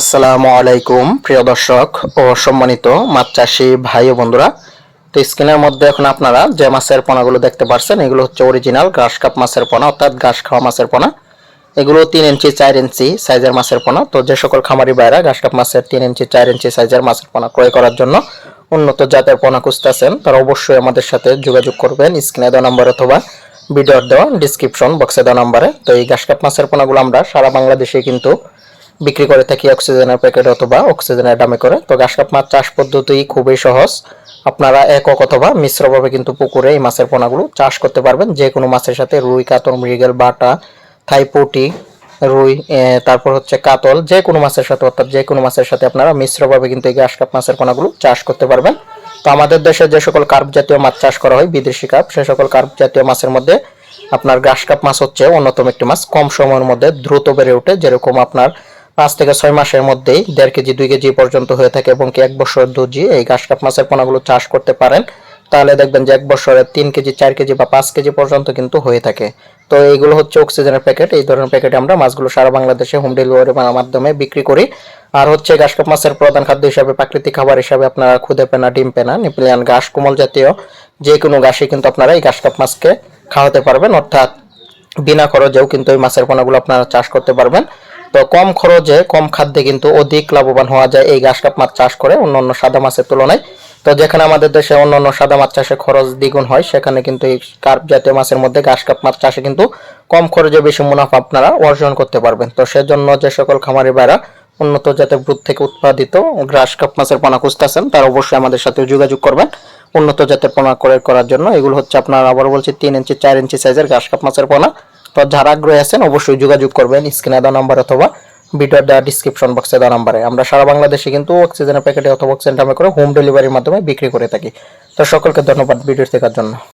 আসসালামু আলাইকুম, প্রিয় দর্শক ও সম্মানিত মাছ চাষি ভাই ও বন্ধুরা। তো স্ক্রিনের মধ্যে এখন আপনারা যে মাছের পোনাগুলো দেখতে পাচ্ছেন এগুলো হচ্ছে অরিজিনাল ঘাস কাপ মাছের পোনা, অর্থাৎ ঘাস খাওয়া মাছের পোনা। এগুলো তিন ইঞ্চি, চার ইঞ্চি সাইজের মাছের পোনা। তো যে সকল খামারি ভাইরা ঘাস কাপ মাছের তিন ইঞ্চি, চার ইঞ্চি সাইজের মাছের পোনা ক্রয় করার জন্য উন্নত জাতের পোনা খুঁজতেছেন, তারা অবশ্যই আমাদের সাথে যোগাযোগ করবেন স্ক্রিনে দেওয়া নাম্বার অথবা ভিডিওর দেওয়া ডিসক্রিপশন বক্সে দেওয়া নাম্বারে তো এই ঘাস কাপ মাছের পোনাগুলো আমরা সারা বাংলাদেশে কিন্তু বিক্রি করে থাকি অক্সিজেনের প্যাকেট অথবা অক্সিজেনের দামে করে। তো ঘাস কাপ মাছ চাষ পদ্ধতি খুবই সহজ। আপনারা একক অথবা মিশ্রভাবে কিন্তু পুকুরে এই মাছের পোনাগুলো চাষ করতে পারবেন। যে কোনো মাছের সাথে রুই, কাতল, মৃগেল, বাটা থাইপুটি রুই তারপর হচ্ছে কাতল যে কোনো মাছের সাথে, অর্থাৎ যে কোনো মাছের সাথে আপনারা মিশ্রভাবে কিন্তু এই ঘাস কাপ মাছের পোনাগুলো চাষ করতে পারবেন। তো আমাদের দেশে যে সকল কার্প জাতীয় মাছ চাষ করা হয়, বিদেশি কার্প, সে সকল কার্প জাতীয় মাছের মধ্যে আপনার ঘাস কাপ মাছ হচ্ছে অন্যতম একটি মাছ। কম সময়ের মধ্যে দ্রুত বেড়ে ওঠে, যেরকম আপনার পাঁচ থেকে ছয় মাসের মধ্যেই দেড় কেজি, দুই কেজি পর্যন্ত হয়ে থাকে এবং কি এক বছর দুজি এই ঘাস কাপ মাছের পোনাগুলো চাষ করতে পারেন। তাহলে দেখবেন যে এক বছরে তিন কেজি, চার কেজি বা পাঁচ কেজি পর্যন্ত কিন্তু হয়ে থাকে। তো এইগুলো হচ্ছে অক্সিজেনের প্যাকেট। এই ধরনের প্যাকেটে আমরা মাছগুলো সারা বাংলাদেশে হোম ডেলিভারি মাধ্যমে বিক্রি করি। আর হচ্ছে ঘাস কাপ মাছের প্রধান খাদ্য হিসাবে প্রাকৃতিক খাবার হিসাবে আপনারা খুদে পেনা, ডিম পেনা নিপলিয়ান ঘাস, কোমল জাতীয় যে কোনো ঘাসই কিন্তু আপনারা এই ঘাস কাপ মাছকে খাওয়াতে পারবেন। অর্থাৎ বিনা খরচেও কিন্তু এই মাছের পোনাগুলো আপনারা চাষ করতে পারবেন। তো কম খরচে, কম খাদ্যে কিন্তু অধিক লাভবান হওয়া যায় এই ঘাস কাপ মাছ চাষ করে অন্য অন্য সাদা মাছের তুলনায়। তো যেখানে আমাদের দেশে অন্য অন্য সাদা মাছ চাষে খরচ দ্বিগুণ হয়, সেখানে কিন্তু এই কার্প জাতীয় মাছের মধ্যে ঘাস কাপ মাছ চাষে কিন্তু কম খরচে বেশি মুনাফা আপনারা অর্জন করতে পারবেন। তো সেজন্য যে সকল খামারি ভাইরা উন্নত জাতের ব্রুদ থেকে উৎপাদিত ঘাস কাপ মাছের পোনা খুঁজতেছেন, তারা অবশ্যই আমাদের সাথে যোগাযোগ করবেন। উন্নত জাতের পোনা ক্রয় করার জন্য এগুলো হচ্ছে আপনার আবার বলছি তিন ইঞ্চি, চার ইঞ্চি সাইজের ঘাস কাপ মাছের পোনা। তো যারা আগ্রহী আছেন, অবশ্যই যোগাযোগ করবেন, স্ক্রিনে দেওয়া নাম্বার অথবা ভিডিওর দেওয়া ডিসক্রিপশন বক্সে দেওয়া নাম্বারে। আমরা সারা বাংলাদেশে কিন্তু অক্সিজেনের প্যাকেটে অথবা অক্সিজেন করে হোম ডেলিভারির মাধ্যমে বিক্রি করে থাকি। তো সকলকে ধন্যবাদ ভিডিও দেখার জন্য।